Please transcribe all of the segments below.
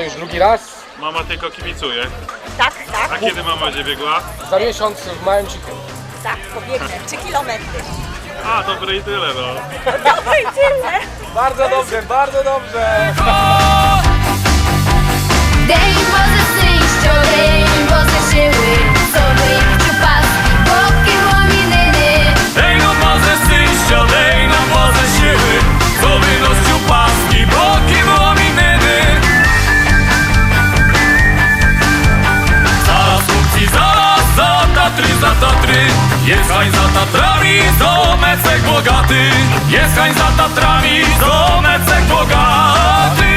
już drugi raz. Mama tylko kibicuje. Tak, tak. A kiedy mama będzie biegła? Za miesiąc w małym ciku. Tak, pobiegnę. 3 kilometry. A, dobre i tyle, no. Dobre i tyle. Bardzo dobrze, bardzo dobrze. Day was a was a. Tatry, Jest hań za Tatrami, zomecek bogaty. Jest hań za Tatrami, zomecek bogaty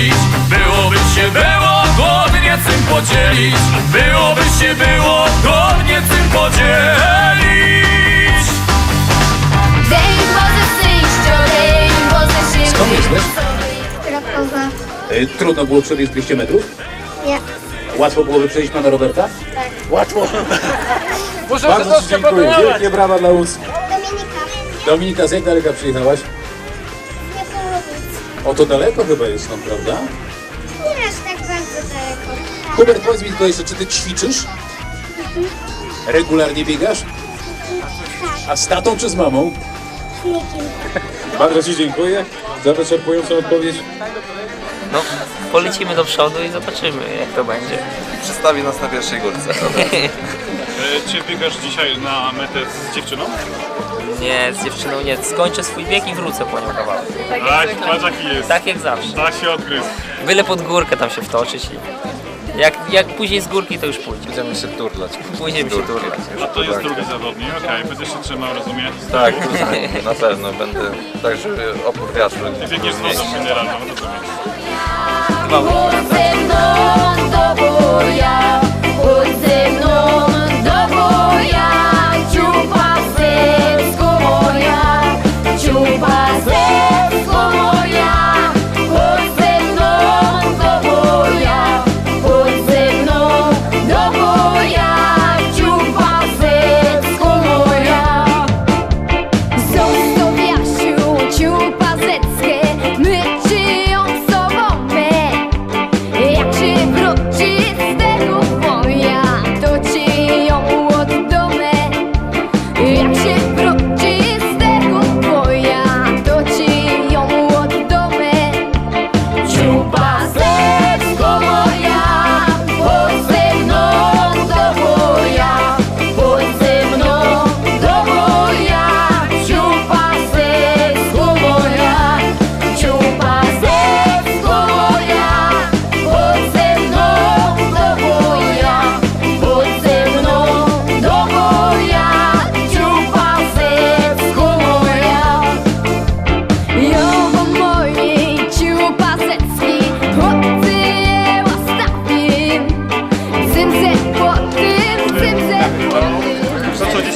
podzielić Byłoby się było godnie tym podzielić Byłoby się było godnie tym podzielić Skąd jesteś? Krakowa. Y, trudno było przebiec 200 metrów? Nie. Łatwo byłoby przejść pana Roberta? Tak. Łatwo. Bardzo Ci dziękuję. Wielkie brawa dla ust. Dominika. Dominika, z jak daleka przyjechałaś? O, to daleko chyba jest stąd, prawda? Nie aż tak bardzo daleko. Hubert, powiedz mi tylko jeszcze, czy ty ćwiczysz? Regularnie biegasz? A z tatą czy z mamą? Bardzo Ci dziękuję za wyczerpującą odpowiedź. No, polecimy do przodu i zobaczymy, jak to będzie. Przedstawi nas na pierwszej górce. E, czy biegasz dzisiaj na metę z dziewczyną? nie, z dziewczyną nie, skończę swój wiek i wrócę po nią kawałek. Tak, jak tak, jest. Tak jak zawsze. Da się odgryźć. Byle pod górkę tam się wtoczyć i jak, jak później z górki to już pójdzie. Będziemy się turlać. Później mi się turlać. A to jest drugi zawodnik, okej, będę się trzymał, rozumiem? Tak, tak, na pewno będę. Tak, żeby opór wiatru nie Biegniesz z wodą mineralną, rozumiem.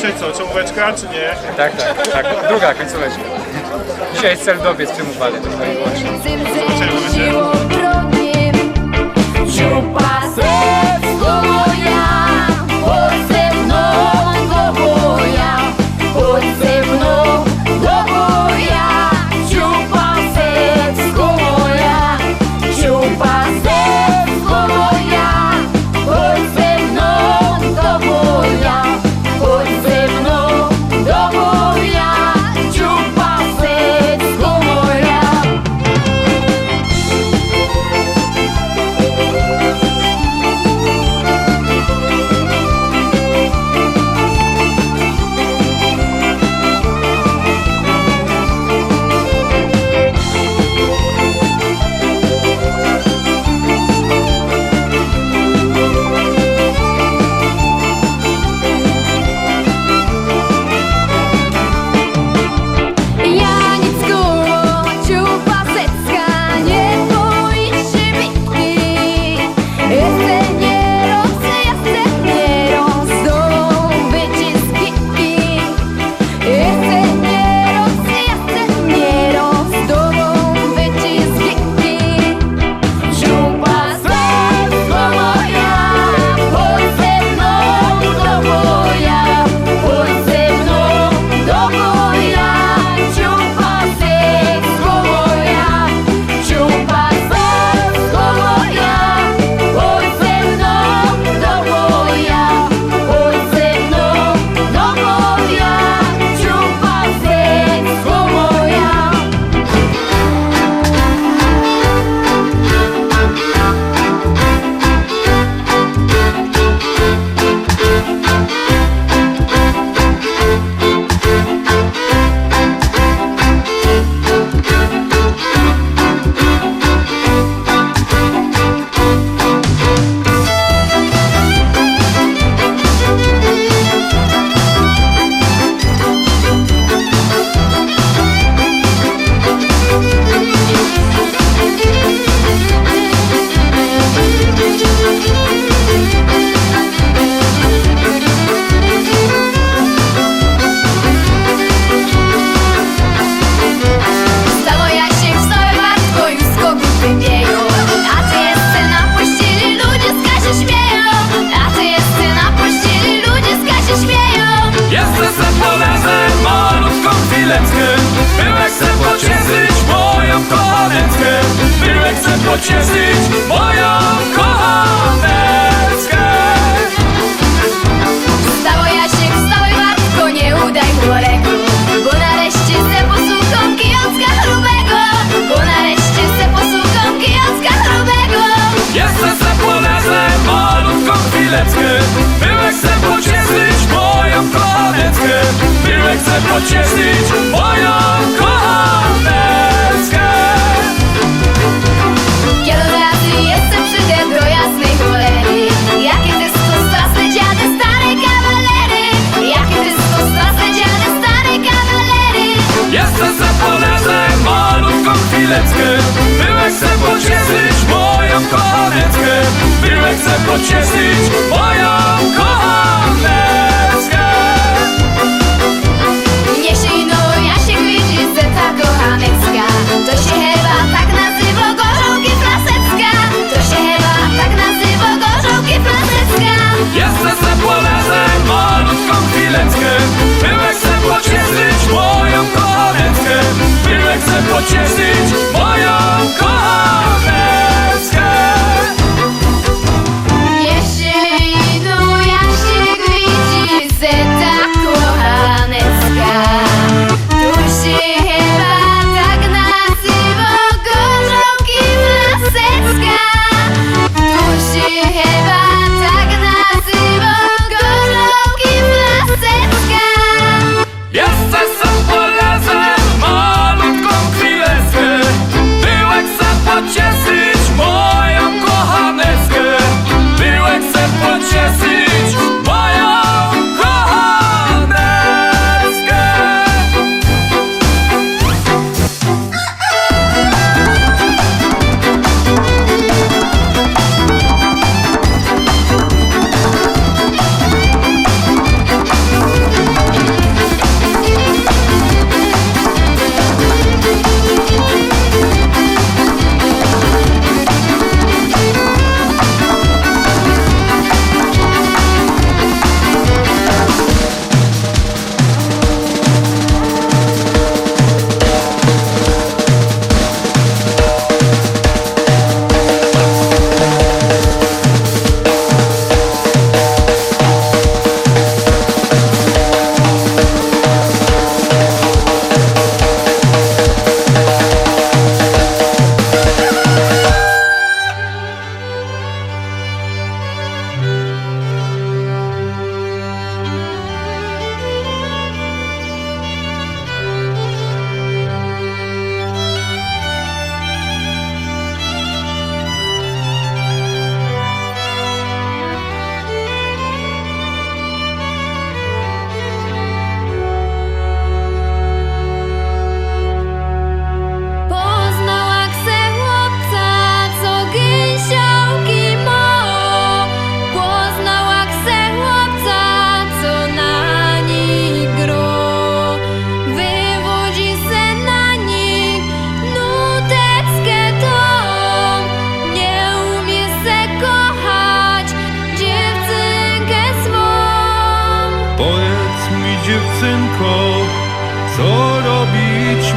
Dzisiaj co, ciągłeczka czy nie? Tak, tak, tak. Druga końcóweczka. Dzisiaj jest cel dobiec przyjmowany, tylko i wyłącznie. Siłą broni. processo зустріч.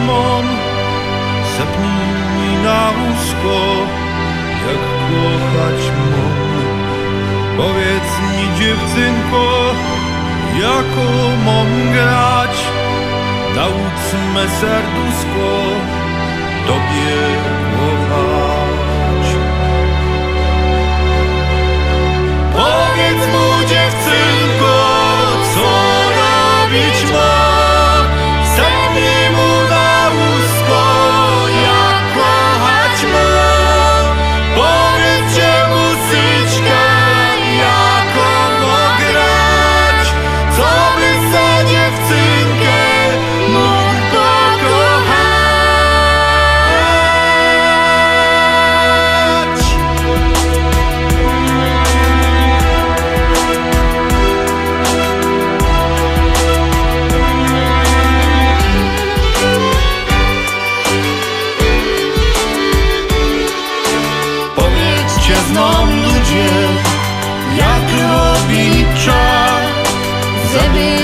mamon, zepnij mi na łóżko, jak kochać mogę. Powiedz mi dziewczynko, jaką mam grać, nauczmy serduszko, tobie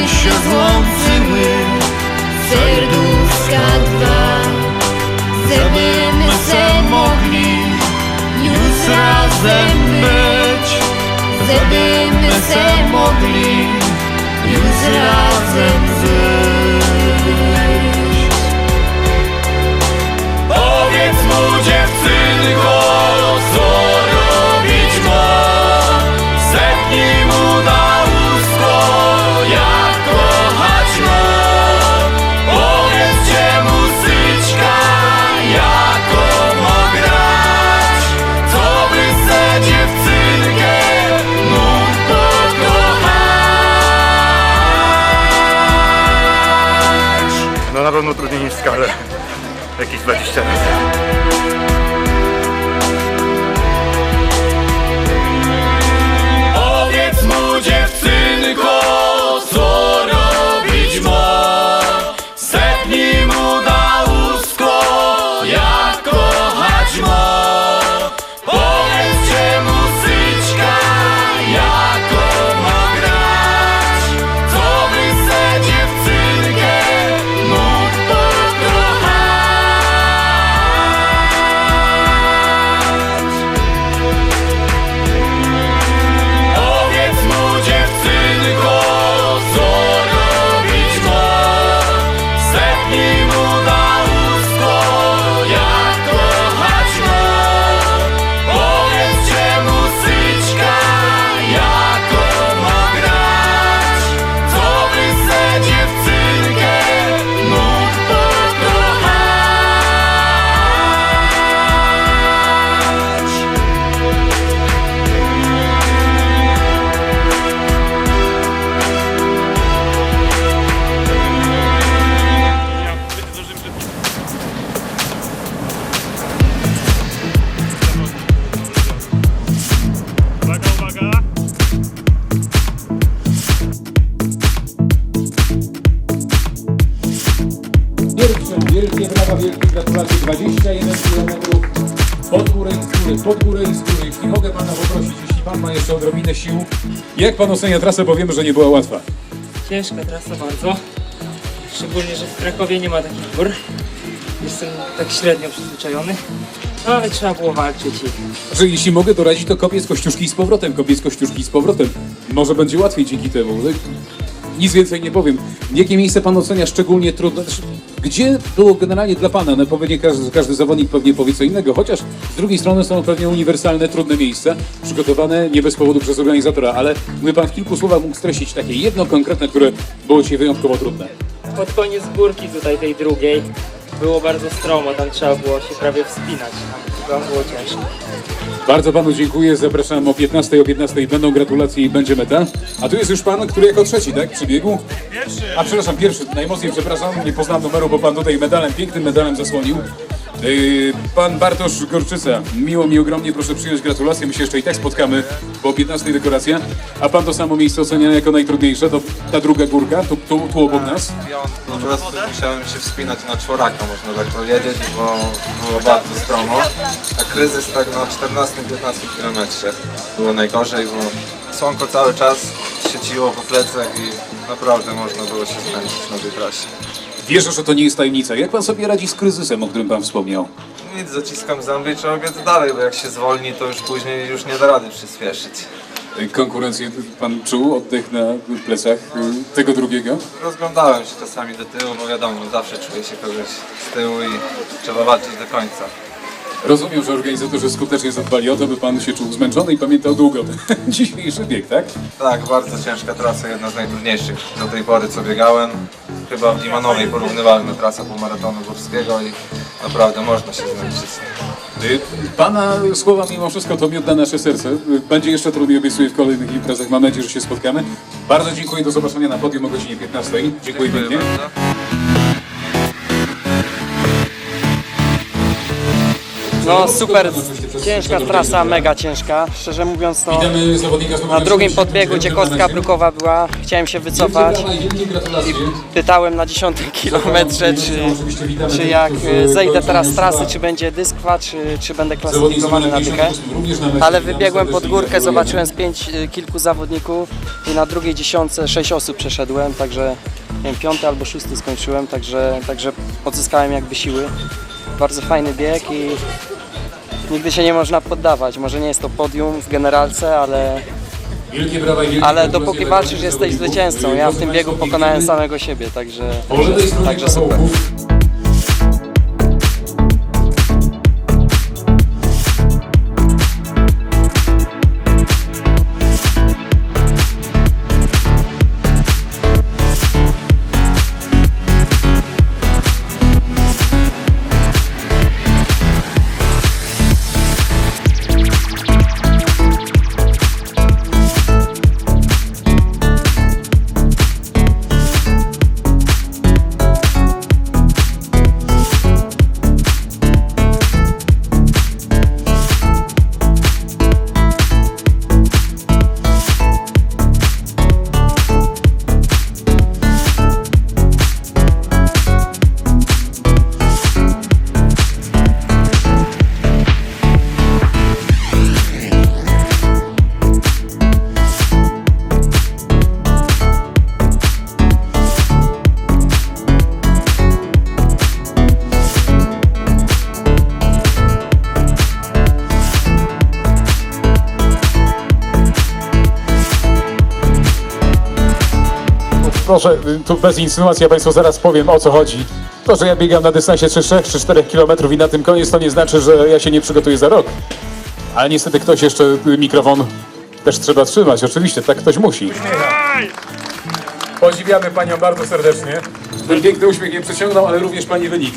się złączyły serduszka dwa. Zebym se mogli. Już razem być. Zebym se mogli. Już razem na pewno trudniej niż skarę. Jakieś 20 razy. Wielkie brawa, wielkie gratulacje. 21 km pod górę i z góry, pod górę i z góry. Jeśli mogę Pana poprosić, jeśli Pan ma jeszcze odrobinę sił. Jak Pan ocenia trasę, bo wiemy, że nie była łatwa. Ciężka trasa bardzo. Szczególnie, że w Krakowie nie ma takich gór. Jestem tak średnio przyzwyczajony. No ale trzeba było walczyć i Że jeśli mogę doradzić, to kopię z kościuszki z powrotem, kopię z kościuszki z powrotem. Może będzie łatwiej dzięki temu. Nic więcej nie powiem. Jakie miejsce Pan ocenia szczególnie trudne? Gdzie było generalnie dla Pana? No pewnie każdy, każdy zawodnik pewnie powie co innego, chociaż z drugiej strony są pewnie uniwersalne, trudne miejsca, przygotowane nie bez powodu przez organizatora, ale gdyby Pan w kilku słowach mógł streścić takie jedno konkretne, które było Ci wyjątkowo trudne. pod koniec górki tutaj tej drugiej było bardzo stromo, tam trzeba było się prawie wspinać. Tam, było ciężko. Bardzo Panu dziękuję, zapraszam o 15, o 15 będą gratulacje i będzie meta. A tu jest już Pan, który jako trzeci, tak, przybiegł? Pierwszy. A przepraszam, pierwszy, najmocniej przepraszam, nie poznam numeru, bo Pan tutaj medalem, pięknym medalem zasłonił. Yy, Pan Bartosz Gorczyca, miło mi ogromnie, proszę przyjąć gratulacje, my się jeszcze i tak spotkamy po 15 dekoracja. A Pan to samo miejsce ocenia jako najtrudniejsze, to ta druga górka, tu, tu, tu obok nas. Ja po prostu musiałem się wspinać na czworaka, można tak powiedzieć, bo było bardzo stromo. A kryzys tak na 14-15 km było najgorzej, bo słonko cały czas świeciło po plecach i naprawdę można było się zmęczyć na tej trasie. Wierzę, że to nie jest tajemnica. Jak Pan sobie radzi z kryzysem, o którym Pan wspomniał? Nic, zaciskam zęby i trzeba biec dalej, bo jak się zwolni, to już później już nie da rady przyspieszyć. Konkurencję Pan czuł, oddech na plecach y, tego drugiego? Rozglądałem się czasami do tyłu, bo wiadomo, zawsze czuję się kogoś z tyłu i trzeba walczyć do końca. Rozumiem, że organizatorzy skutecznie zadbali o to, by Pan się czuł zmęczony i pamiętał długo ten dzisiejszy bieg, tak? Tak, bardzo ciężka trasa, jedna z najtrudniejszych do tej pory co biegałem. Chyba w Limanowej porównywalna trasa półmaratonu górskiego i naprawdę można się zmęczyć. Y, Pana słowa mimo wszystko to miód na nasze serce. Y, Będzie jeszcze trudniej, obiecuję w kolejnych imprezach. Mam nadzieję, że się spotkamy. Bardzo dziękuję, do zobaczenia na podium o godzinie 15. Dziękuję pięknie. bardzo. No super, ciężka trasa, mega ciężka. Szczerze mówiąc, to z na drugim 70, podbiegu ciekostka Manasia. brukowa była, chciałem się wycofać. I. Pytałem na 10 kilometrze, czy, czy jak zejdę teraz z trasy, czy będzie dyskwa, czy, czy będę klasyfikowany na dykę. 58 również na mecie. Ale wybiegłem pod górkę, zobaczyłem z pięć, e, kilku zawodników i na drugiej dziesiątce sześć osób przeszedłem, także nie wiem, piąty albo szósty skończyłem, także, także odzyskałem jakby siły. Bardzo fajny bieg i nigdy się nie można poddawać. Może nie jest to podium w generalce, ale, ale dopóki walczysz jesteś zwycięzcą. Ja w tym biegu pokonałem samego siebie, także, stronie także super. Proszę, y, tu bez insynuacji, ja Państwu zaraz powiem o co chodzi. To, że ja biegam na dystansie 3, 3 czy 4 km i na tym koniec, to nie znaczy, że ja się nie przygotuję za rok. Ale niestety ktoś jeszcze y, mikrofon też trzeba trzymać, oczywiście, tak ktoś musi. Podziwiamy Panią bardzo serdecznie. Ten piękny uśmiech nie przeciągnął, ale również Pani wynik.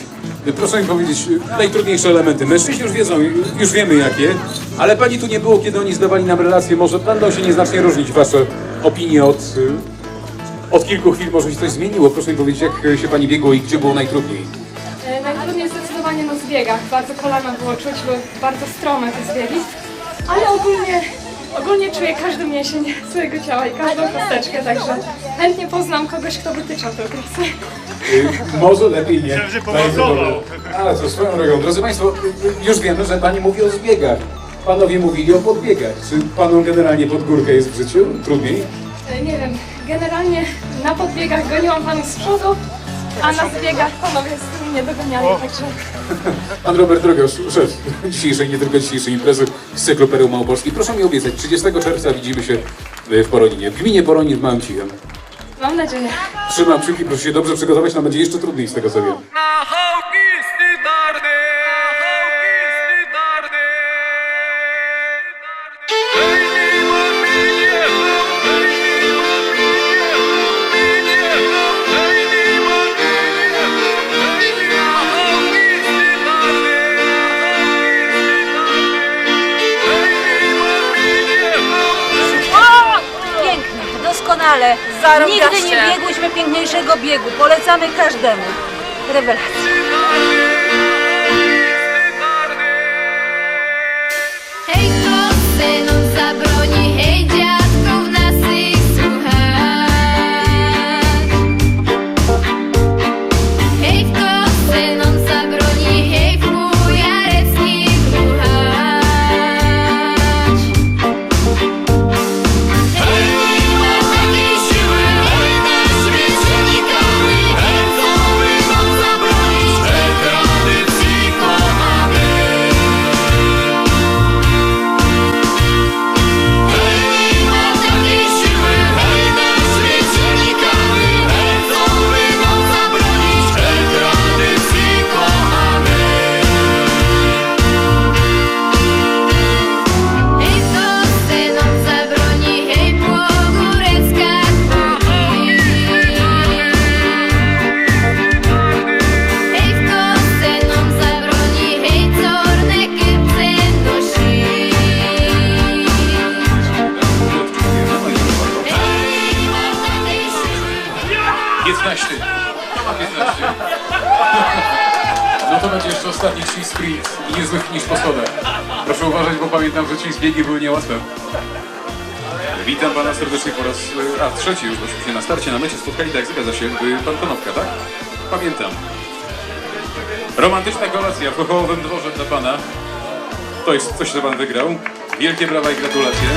Proszę mi powiedzieć, y, najtrudniejsze elementy. Mężczyźni już wiedzą, już wiemy jakie, ale Pani tu nie było, kiedy oni zdawali nam relacje. Może będą się nieznacznie różnić Wasze opinie od, od kilku chwil. Może się coś zmieniło. Proszę mi powiedzieć, jak się Pani biegło i gdzie było najtrudniej. E, Najtrudniej zdecydowanie na zbiegach. Bardzo kolana było czuć, były bardzo strome te zbiegi. Ale ogólnie, ogólnie czuję każdy mięsień swojego ciała i każdą kosteczkę, także chętnie poznam kogoś, kto wytyczał tę trasę. Y, Może lepiej nie. Że Ale co swoją drogą. Drodzy Państwo, y, już wiemy, że Pani mówi o zbiegach. Panowie mówili o podbiegach. Czy Panom generalnie pod górkę jest w życiu trudniej? E, Nie wiem, generalnie na podbiegach goniłam panów z przodu, a na zbiegach panowie z mnie doganiali, także Pan Robert Drogosz, szef dzisiejszej, nie tylko dzisiejszej imprezy z cyklu Pereł Małopolski. Proszę mi obiecać, 30 czerwca widzimy się y, w Poroninie, w gminie Poronin w Małym Cichem. mam nadzieję. Trzymam kciuki, proszę się dobrze przygotować, nam będzie jeszcze trudniej z tego co wiem. Pięknie, doskonale. Nigdy nie biegłyśmy piękniejszego biegu. Polecamy każdemu. Rewelacja. Sprint i niezły finish po. Proszę uważać, bo pamiętam, że cheese biegi były niełatwe. Witam pana serdecznie po raz, a trzeci już, się na starcie, na mecie spotkali, tak zgadza się, pan Konopka, tak? Pamiętam. Romantyczna kolacja w Kokołowym Dworze dla pana. To jest coś, co pan wygrał. Wielkie brawa i gratulacje.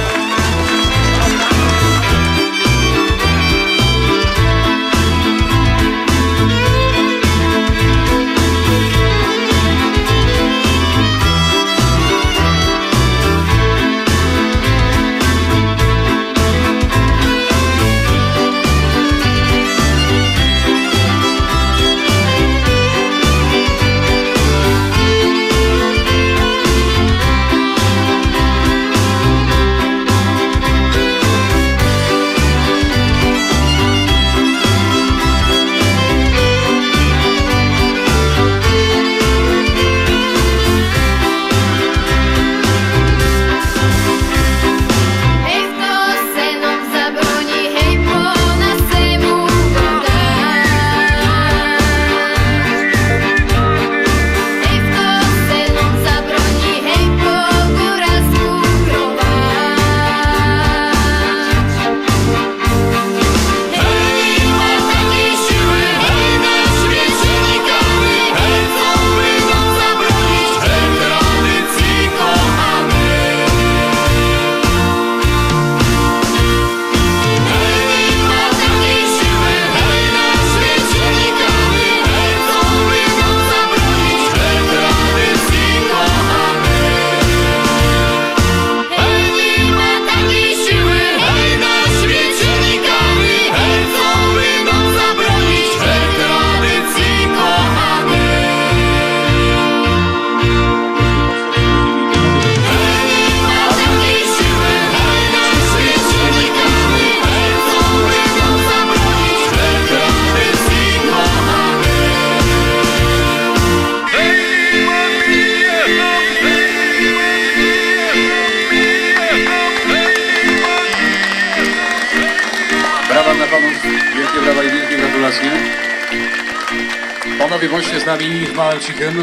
Nami w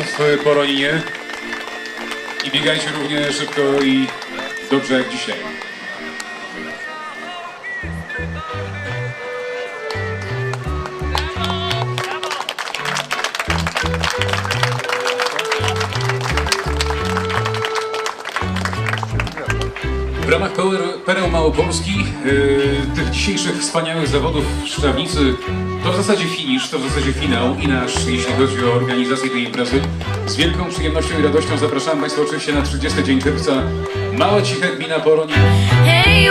w Poroninie. I biegajcie równie szybko i dobrze jak dzisiaj. W ramach Pereł Małopolski yy, tych dzisiejszych wspaniałych zawodów w Szczawnicy to w zasadzie finisz, to w zasadzie finał i nasz, jeśli chodzi o organizację tej imprezy. Z wielką przyjemnością i radością zapraszam Państwa oczywiście na 30 dzień czerwca. Mała Cicha Gmina Poroń. Hej,